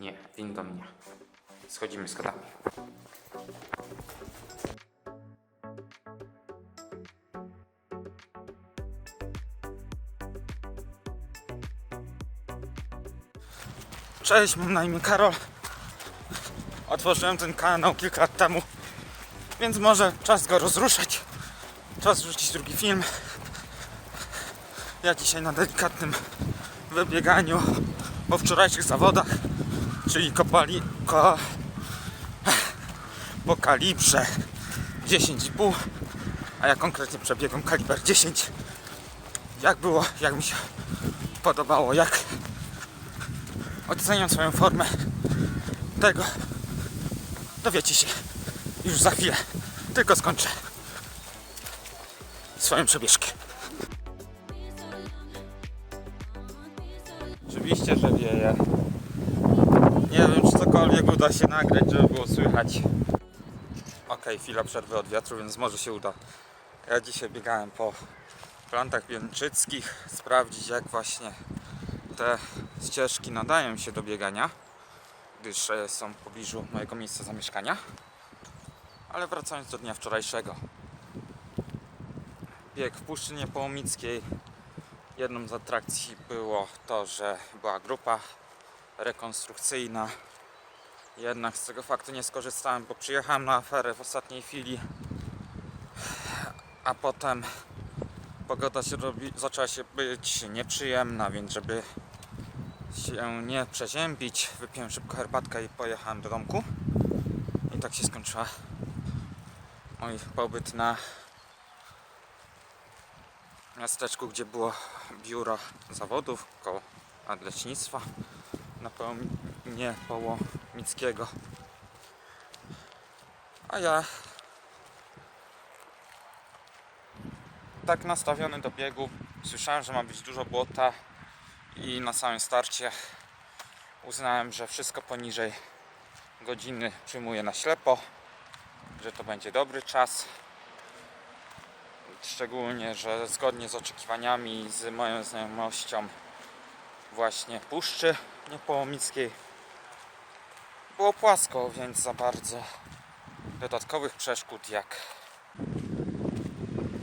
Nie, windą nie. Schodzimy schodami. Cześć, mam na imię Karol. Otworzyłem ten kanał kilka lat temu, więc może czas go rozruszać. Czas wrzucić drugi film. Ja dzisiaj na delikatnym wybieganiu po wczorajszych zawodach, czyli kopali, ko, po kalibrze 10,5, a ja konkretnie przebiegłem kaliber 10. Jak było, jak mi się podobało, jak oceniam swoją formę tego dowiecie się już za chwilę. Tylko skończę swoją przebieszkę oczywiście, że wieje cokolwiek uda się nagrać, żeby było słychać ok, chwila przerwy od wiatru, więc może się uda ja dzisiaj biegałem po plantach pięczyckich sprawdzić jak właśnie te ścieżki nadają się do biegania, gdyż e, są w pobliżu mojego miejsca zamieszkania. Ale wracając do dnia wczorajszego. Bieg w Puszczy Niepołomickiej. Jedną z atrakcji było to, że była grupa rekonstrukcyjna. Jednak z tego faktu nie skorzystałem, bo przyjechałem na aferę w ostatniej chwili. A potem pogoda się robi, zaczęła się być nieprzyjemna, więc żeby się nie przeziębić, wypiłem szybko herbatkę i pojechałem do domku. I tak się skończyła mój pobyt na miasteczku, gdzie było biuro zawodów koło nadleśnictwa na pełnię Połomickiego. A ja tak nastawiony do biegu. Słyszałem, że ma być dużo błota i na samym starcie uznałem, że wszystko poniżej godziny przyjmuję na ślepo, że to będzie dobry czas. Szczególnie, że zgodnie z oczekiwaniami z moją znajomością właśnie Puszczy Niepołomickiej było płasko, więc za bardzo dodatkowych przeszkód jak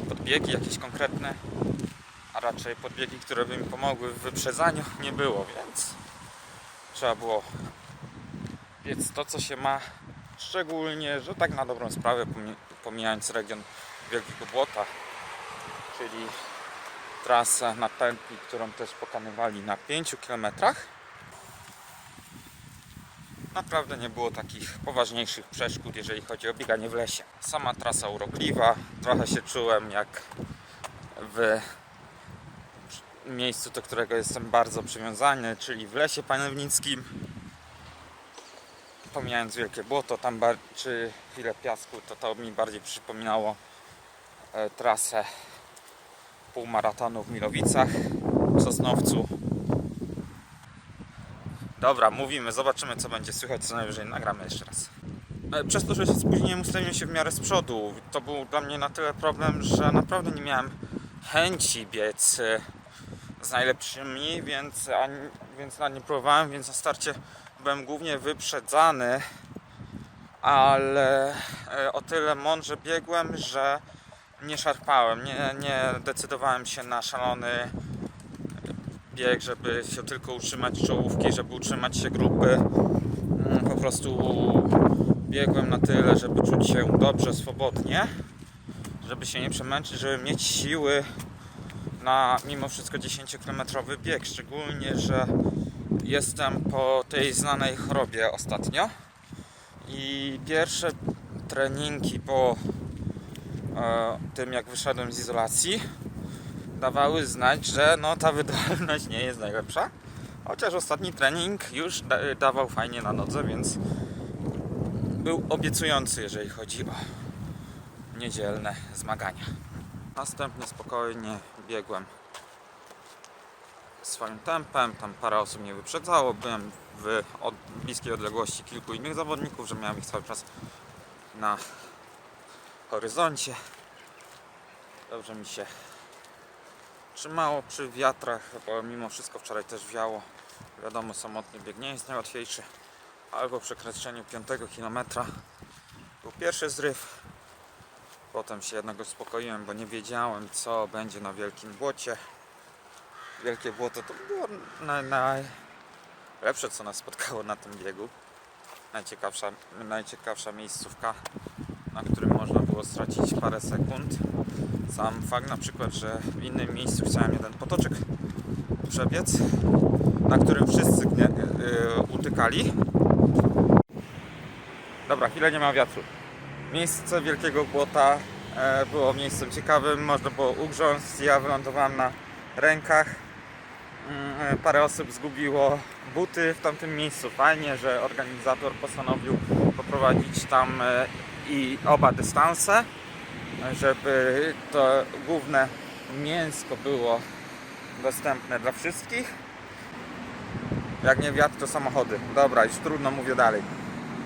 podbiegi jakieś konkretne, a raczej podbiegi, które by mi pomogły w wyprzedzaniu nie było, więc trzeba było biec to, co się ma. Szczególnie, że tak na dobrą sprawę, pomi- pomijając region Wielkiego Błota, czyli trasę na pętli, którą też pokonywali na 5 km. Naprawdę nie było takich poważniejszych przeszkód, jeżeli chodzi o bieganie w lesie. Sama trasa urokliwa, trochę się czułem jak w miejscu, do którego jestem bardzo przywiązany, czyli w lesie panewnickim. Pomijając wielkie błoto, tam czy chwilę piasku, to to mi bardziej przypominało e, trasę półmaratonu w Milowicach, w Sosnowcu. Dobra, mówimy, zobaczymy co będzie słychać, co najwyżej nagramy jeszcze raz. E, Przez to, że się spóźniłem, ustawiłem się w miarę z przodu. To był dla mnie na tyle problem, że naprawdę nie miałem chęci biec e, z najlepszymi, więc, ani, więc na nie próbowałem, więc na starcie byłem głównie wyprzedzany, ale e, o tyle mądrze biegłem, że nie szarpałem, nie, nie decydowałem się na szalony bieg, żeby się tylko utrzymać czołówki, żeby utrzymać się grupy. Mm, Po prostu biegłem na tyle, żeby czuć się dobrze, swobodnie, żeby się nie przemęczyć, żeby mieć siły na mimo wszystko 10-kilometrowy bieg. Szczególnie, że jestem po tej znanej chorobie ostatnio i pierwsze treningi po e, tym, jak wyszedłem z izolacji, dawały znać, że no, ta wydolność nie jest najlepsza. Chociaż ostatni trening już da, dawał fajnie na nodze, więc był obiecujący, jeżeli chodzi o niedzielne zmagania. Następnie spokojnie biegłem swoim tempem, tam parę osób mnie wyprzedzało, byłem w od, bliskiej odległości kilku innych zawodników, że miałem ich cały czas na horyzoncie. Dobrze mi się trzymało przy wiatrach, bo mimo wszystko wczoraj też wiało. Wiadomo, samotny bieg nie jest najłatwiejszy. albo przekroczeniu 5 km był pierwszy zryw. Potem się jednak uspokoiłem, bo nie wiedziałem co będzie na Wielkim Błocie. Wielkie Błoto to było naj, najlepsze co nas spotkało na tym biegu. Najciekawsza, najciekawsza miejscówka, na którym można było stracić parę sekund. Sam fakt na przykład, że w innym miejscu chciałem jeden potoczek przebiec, na którym wszyscy gnie, yy, utykali. Dobra, chwilę nie ma wiatru. Miejsce Wielkiego Błota e, było miejscem ciekawym, można było ugrząść. Ja wylądowałem na rękach. Mm, e, Parę osób zgubiło buty w tamtym miejscu. Fajnie, że organizator postanowił poprowadzić tam e, i oba dystanse, żeby to główne mięsko było dostępne dla wszystkich. Jak nie wiatr, to samochody. Dobra, już trudno mówię dalej.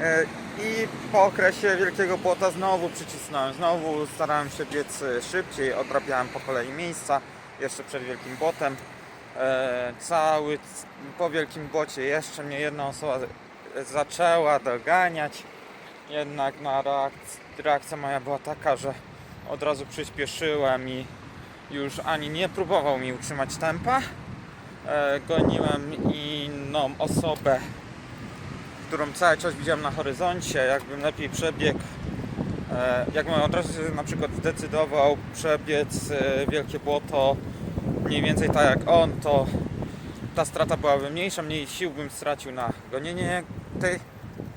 E, I po okresie Wielkiego Płota znowu przycisnąłem, znowu starałem się biec e, szybciej, odrabiałem po kolei miejsca, jeszcze przed Wielkim Błotem. E, Cały, po Wielkim Błocie jeszcze mnie jedna osoba zaczęła doganiać, jednak na reakc- reakcja moja była taka, że od razu przyspieszyłem i już ani nie próbował mi utrzymać tempa. E, Goniłem inną osobę, którą cały czas widziałem na horyzoncie, jakbym lepiej przebiegł, e, jakbym od razu na przykład zdecydował przebiec e, wielkie błoto mniej więcej tak jak on, to ta strata byłaby mniejsza, mniej sił bym stracił na gonienie tej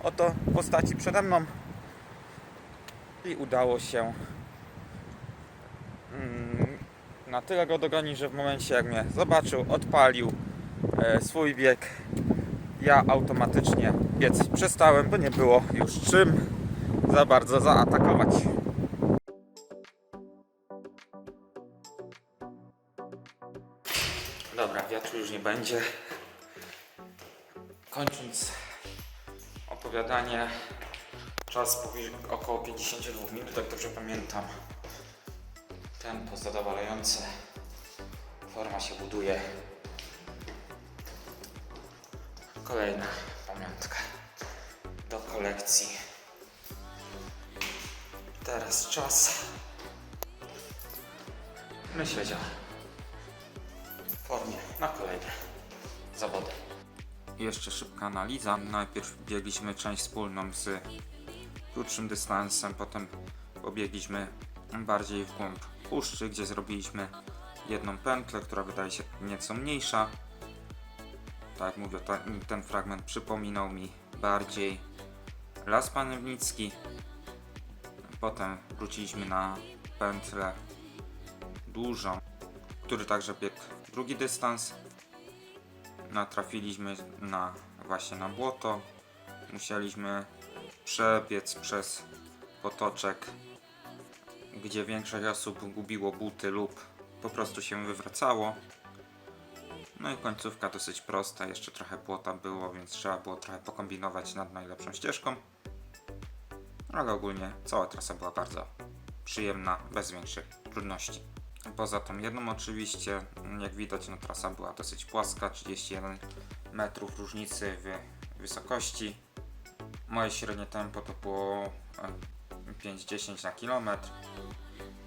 oto postaci przede mną i udało się mm, na tyle go dogonić, że w momencie jak mnie zobaczył, odpalił e, swój bieg ja automatycznie biec przestałem, bo nie było już czym za bardzo zaatakować. Dobra, wiatru już nie będzie. Kończąc opowiadanie, czas około 52 minut, jak dobrze pamiętam. Tempo zadowalające. Forma się buduje. Kolejna pamiątka do kolekcji. Teraz czas myśleć o formie na kolejne zawody. Jeszcze szybka analiza. Najpierw biegliśmy część wspólną z krótszym dystansem, potem pobiegliśmy bardziej w głąb puszczy, gdzie zrobiliśmy jedną pętlę, która wydaje się nieco mniejsza. Tak jak mówię, ten fragment przypominał mi bardziej Las Panewnicki. Potem wróciliśmy na pętlę dużą, który także biegł drugi dystans. Natrafiliśmy na właśnie na błoto. Musieliśmy przebiec przez potoczek, gdzie większość osób gubiło buty lub po prostu się wywracało. No i końcówka dosyć prosta, jeszcze trochę błota było, więc trzeba było trochę pokombinować nad najlepszą ścieżką. Ale ogólnie cała trasa była bardzo przyjemna, bez większych trudności. Poza tą jedną oczywiście, jak widać, no, trasa była dosyć płaska, 31 metrów różnicy w wysokości. Moje średnie tempo to było e, 5-10 na kilometr.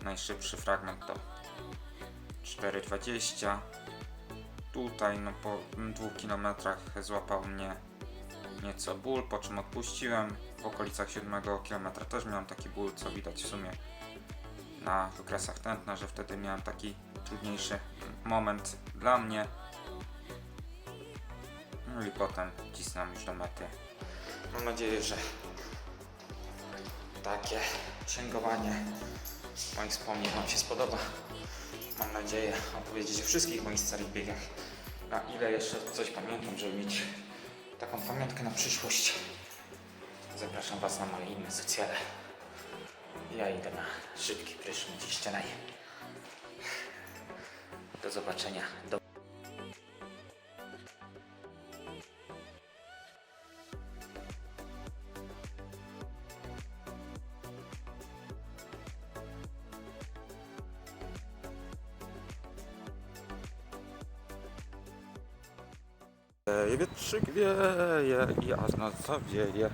Najszybszy fragment to 4,20. Tutaj no, po dwóch kilometrach złapał mnie nieco ból, po czym odpuściłem. W okolicach 7 kilometra też miałem taki ból, co widać w sumie na wykresach tętna, że wtedy miałem taki trudniejszy moment dla mnie. No i potem cisnąłem już do mety. Mam nadzieję, że takie księgowanie moich wspomnień Wam się spodoba. Mam nadzieję opowiedzieć o wszystkich moich starych biegach. Na ile jeszcze coś pamiętam, żeby mieć taką pamiątkę na przyszłość. Zapraszam Was na moje inne socjale. Ja idę na szybki prysznic i. Do zobaczenia. Do Wieje, wietrzyk wieje nas zawieje.